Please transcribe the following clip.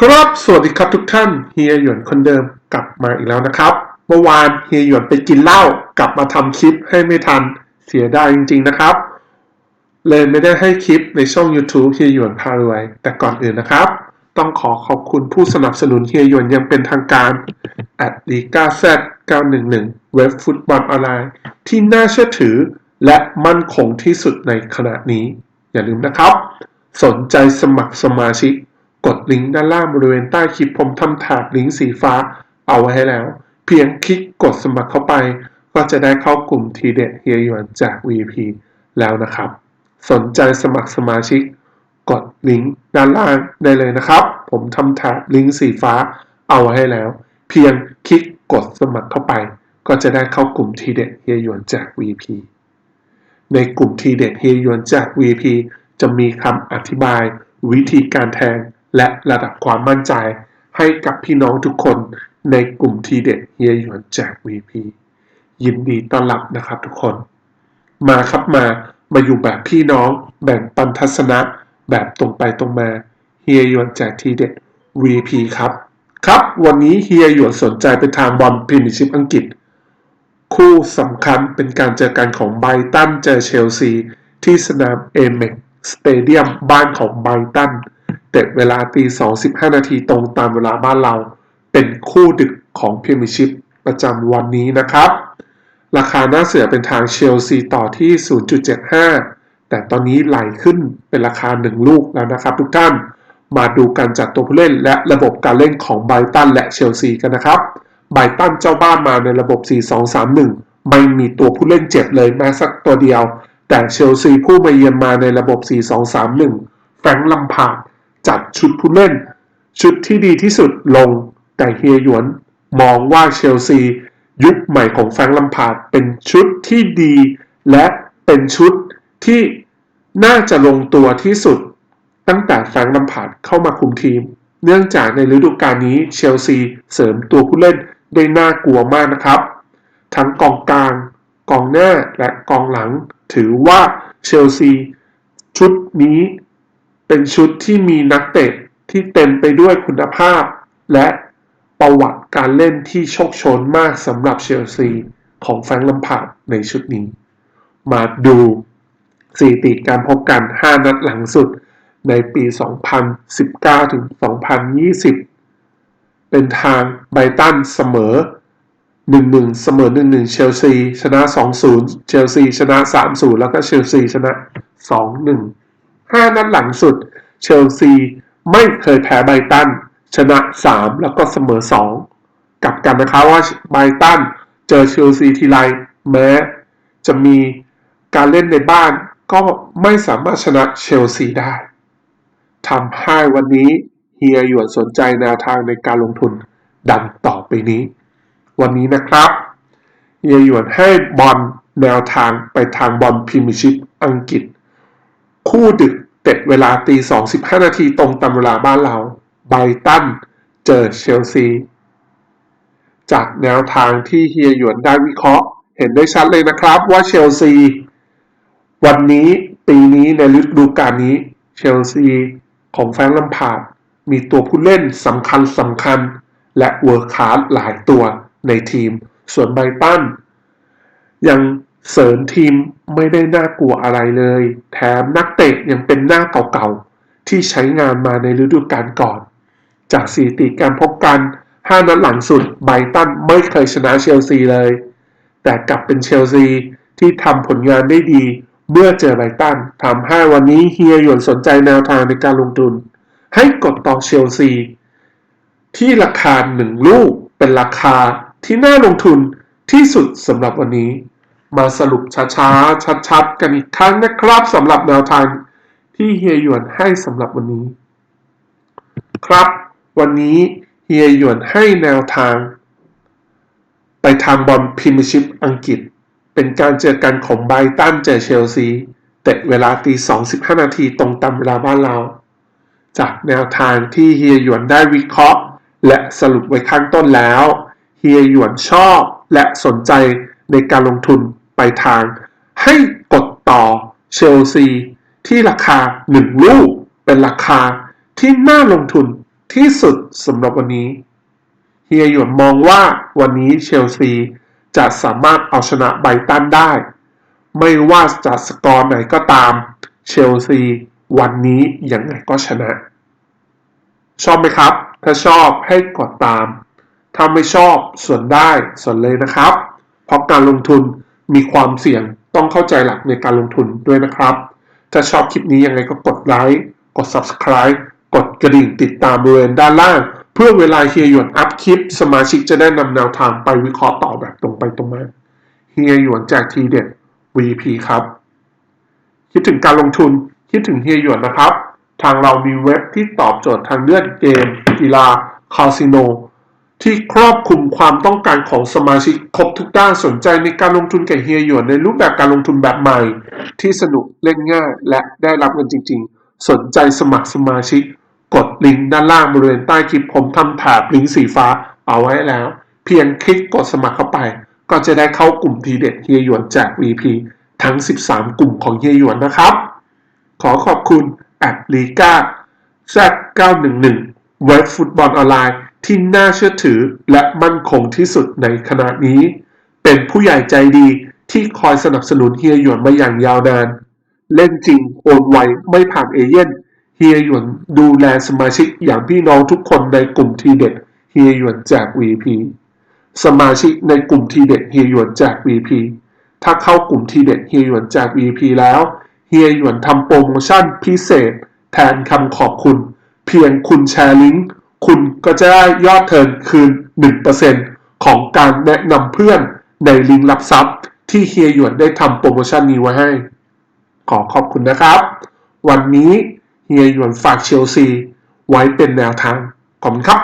ครับ สวัสดีครับทุกท่านเฮียหยวนคนเดิมกลับมาอีกแล้วนะครับ เมื่อวานเฮียหยวนไปกินเหล้ากลับมาทำคลิปให้ไม่ทันเสียดายจริง ๆนะครับ เลยไม่ได้ให้คลิปในช่อง YouTube เฮียหยวนพารวย แต่ก่อนอื่นนะครับ ต้องขอขอบคุณผู้สนับสนุนเฮียหยวนอยังเป็นทางการ at l i g a z 911เว็บฟุตบอลออนไลน์ที่น่าเชื่อถือและมั่นคงที่สุดในขณะนี้ อย่าลืมนะครับ สนใจสมัครสมาชิก กดลิงก์ด้านล่างบริเวณใต้คลิปผมทำแถบลิงก์สีฟ้าเอาไว้ให้แล้ว เพียงคลิกกดสมัครเข้าไป ก็จะได้เข้ากลุ่มทีเด็ดเฮียหยวนจาก VP แล้วนะครับ สนใจสมัครสมาชิก กดลิงก์ด้านล่างได้เลยนะครับ ผมทำแถบลิงก์สีฟ้าเอาไว้ให้แล้ว เพียงคลิกกดสมัครเข้าไป ก็จะได้เข้ากลุ่มทีเด็ดเฮียหยวนจาก VP ในกลุ่มทีเด็ดเฮียหยวนจาก VP จะมีคำอธิบายวิธีการแทง และระดับความมั่นใจให้กับพี่น้องทุกคนในกลุ่มทีเด็ดเฮียหยวนจาก VP ยินดีต้อนรับนะครับทุกคน มาครับมามาอยู่แบบพี่น้องแบ่งปันทัศนะแบบตรงไปตรงมาเฮียหยวนจากทีเด็ด VP ครับ ครับ วันนี้เฮียหยวนสนใจไปทางบอลพรีเมียร์ชิพอังกฤษ คู่สำคัญเป็นการเจอกันของไบตันเจอเชลซี ที่สนามเอเมกสเตเดียมบ้านของไบตัน เตะเวลาตี2.15นาทีตรงตามเวลาบ้านเรา เป็นคู่ดึกของพรีเมียร์ชิพประจำวันนี้นะครับ ราคาหน้าเสือเป็นทางเชลซีต่อที่ 0.75 แต่ตอนนี้ไหลขึ้นเป็นราคา 1 ลูกแล้วนะครับทุกท่าน มาดูการจัดตัวผู้เล่นและระบบการเล่นของไบตันและเชลซีกันนะครับ ไบตันเจ้าบ้านมาในระบบ 4-2-3-1 ไม่มีตัวผู้เล่นเจ็บเลยแม้สักตัวเดียว แต่เชลซีผู้มาเยือนมาในระบบ 4-2-3-1 แฟรงค์ลัมพาร์ด จัดชุดผู้เล่น ชุดที่ดีที่สุดลง แต่เฮียหยวนมองว่าเชลซี ยุคใหม่ของแฟรงค์ลัมพาร์ดเป็นชุดที่ดี และเป็นชุดที่น่าจะลงตัวที่สุด ตั้งแต่แฟรงค์ลัมพาร์ดเข้ามาคุมทีม เนื่องจากในฤดูกาลนี้เชลซีเสริมตัวผู้เล่นได้น่ากลัวมากนะครับ ทั้งกองกลาง กองหน้าและกองหลัง ถือว่าเชลซีชุดนี้ เป็นชุดที่มีนักเตะที่เต็มไปด้วยคุณภาพ และประวัติการเล่นที่โชคโชนมากสำหรับเชลซีของแฟรงค์ลัมพาร์ดในชุดนี้ มาดูสถิติการพบกัน 5 นัดหลังสุดในปี 2019 ถึง 2020 เป็นทางไบตันเสมอ 1-1 เสมอ 1-1 เชลซี ชนะ 2-0 เชลซี ชนะ 3-0 แล้วก็เชลซี ชนะ 2-1 5นัดหลังสุด เชลซีไม่เคยแพ้ไบตัน ชนะ 3 แล้วก็เสมอ 2 กลับกันนะคะว่าไบตันเจอเชลซีทีไรแม้ จะมีการเล่นในบ้านก็ไม่สามารถชนะเชลซีได้ทำให้วันนี้เฮียหยวนสนใจแนวทางในการลงทุนดังต่อไปนี้ วันนี้นะครับเฮียหยวนให้บอลแนวทางไปทางบอลพรีเมียร์ชิพอังกฤษ คู่ดึกเตะเวลาตีสองสิบห้านาทีตรงตามเวลาบ้านเรา ไบตันเจอเชลซี จากแนวทางที่เฮียหยวนได้วิเคราะห์ เห็นได้ชัดเลยนะครับว่าเชลซี วันนี้ปีนี้ในฤดูกาลนี้เชลซีของแฟรงลัมพาร์ดมีตัวผู้เล่นสำคัญสำคัญ และเวิร์คคลาสหลายตัวในทีม ส่วนไบตันยัง เสริมทีมไม่ได้น่ากลัวอะไรเลย แถมนักเตะยังเป็นหน้าเก่าๆ ที่ใช้งานมาในฤดูกาลก่อน จากสถิติการพบกัน 5 นัดหลังสุดไบตันไม่เคยชนะเชลซีเลย แต่กลับเป็นเชลซีที่ทำผลงานได้ดีเมื่อเจอไบตันทำให้วันนี้เฮียหยวนสนใจแนวทางในการลงทุน ให้กดต่อเชลซี ที่ราคาหนึ่งลูกเป็นราคาที่น่าลงทุนที่สุดสำหรับวันนี้ มาสรุปช้าๆ ชัดๆ กันอีกครั้งนะครับสำหรับแนวทางที่เฮียหยวนให้สำหรับวันนี้ ครับ วันนี้เฮียหยวนให้แนวทาง ไปทางบอลพรีเมียร์ชิพอังกฤษ เป็นการเจอกันของไบตันเจอเชลซีเตะเวลาตี2.15นาทีตรงตามเวลาบ้านเรา จากแนวทางที่เฮียหยวนได้วิเคราะห์ และสรุปไว้ข้างต้นแล้ว เฮียหยวนชอบและสนใจ ในการลงทุนไปทาง ให้กดต่อเชลซีที่ราคา 1 ลูก เป็นราคาที่น่าลงทุนที่สุดสำหรับวันนี้ เฮียหยวนมองว่าวันนี้เชลซีจะสามารถเอาชนะไบตันได้ ไม่ว่าจะสกอร์ไหนก็ตาม เชลซีวันนี้ยังไงก็ชนะ ชอบไหมครับ ถ้าชอบให้กดตาม ถ้าไม่ชอบส่วนได้ส่วนเลยนะครับ เพราะการลงทุนมีความเสี่ยงต้องเข้าใจหลักในการลงทุนด้วยนะครับ ถ้าชอบคลิปนี้ยังไงก็กดไลค์กด subscribe กดกระดิ่งติดตามบริเวณด้านล่าง เพื่อเวลาเฮียหยวนอัพคลิป สมาชิกจะได้นำแนวทางไปวิเคราะห์ต่อแบบตรงไปตรงมาเฮียหยวนแจกทีเด็ด VP ครับ คิดถึงการลงทุนคิดถึงเฮียหยวนนะครับ ทางเรามีเว็บที่ตอบโจทย์ทางเลือกเกม กีฬาคาสิโน ที่ครอบคลุมความต้องการของสมาชิกครบทุกด้านสนใจในการลงทุนกับเฮียหยวนในรูปแบบการลงทุนแบบใหม่ ที่สนุกเล่นง่าย และได้รับเงินจริง ๆ สนใจสมัครสมาชิก กดลิงก์ด้านล่างบริเวณใต้คลิปผมทำแถบลิงก์สีฟ้าเอาไว้แล้ว เพียงคลิกกดสมัครเข้าไป ก็จะได้เข้ากลุ่มทีเด็ดเฮียหยวนแจก VP ทั้ง 13 กลุ่มของเฮียหยวนนะครับ ขอขอบคุณแอปลีกา Z911 เว็บฟุตบอลออนไลน์ที่น่าเชื่อถือและมั่นคงที่สุดในขณะนี้ เป็นผู้ใหญ่ใจดีที่คอยสนับสนุนเฮียหยวนมาอย่างยาวนาน เล่นจริงโอนไวไม่ผ่านเอเย่นเฮียหยวนดูแลสมาชิกอย่างพี่น้องทุกคนในกลุ่มทีเด็ดเฮียหยวนแจก VP สมาชิกในกลุ่มทีเด็ดเฮียหยวนแจก VP ถ้าเข้ากลุ่มทีเด็ดเฮียหยวนแจก VP แล้วเฮียหยวนทำโปรโมชั่นพิเศษ แทนคำขอบคุณ เพียงคุณแชร์ลิงก์คุณก็จะได้ยอดเทิร์นคืน 1%ของการแนะนำเพื่อนในลิงก์รับทรัพย์ ที่เฮียหยวนได้ทำโปรโมชั่นนี้ไว้ให้ ขอขอบคุณนะครับ วันนี้เฮียหยวนฝากเชลซีไว้เป็นแนวทางขอบคุณครับ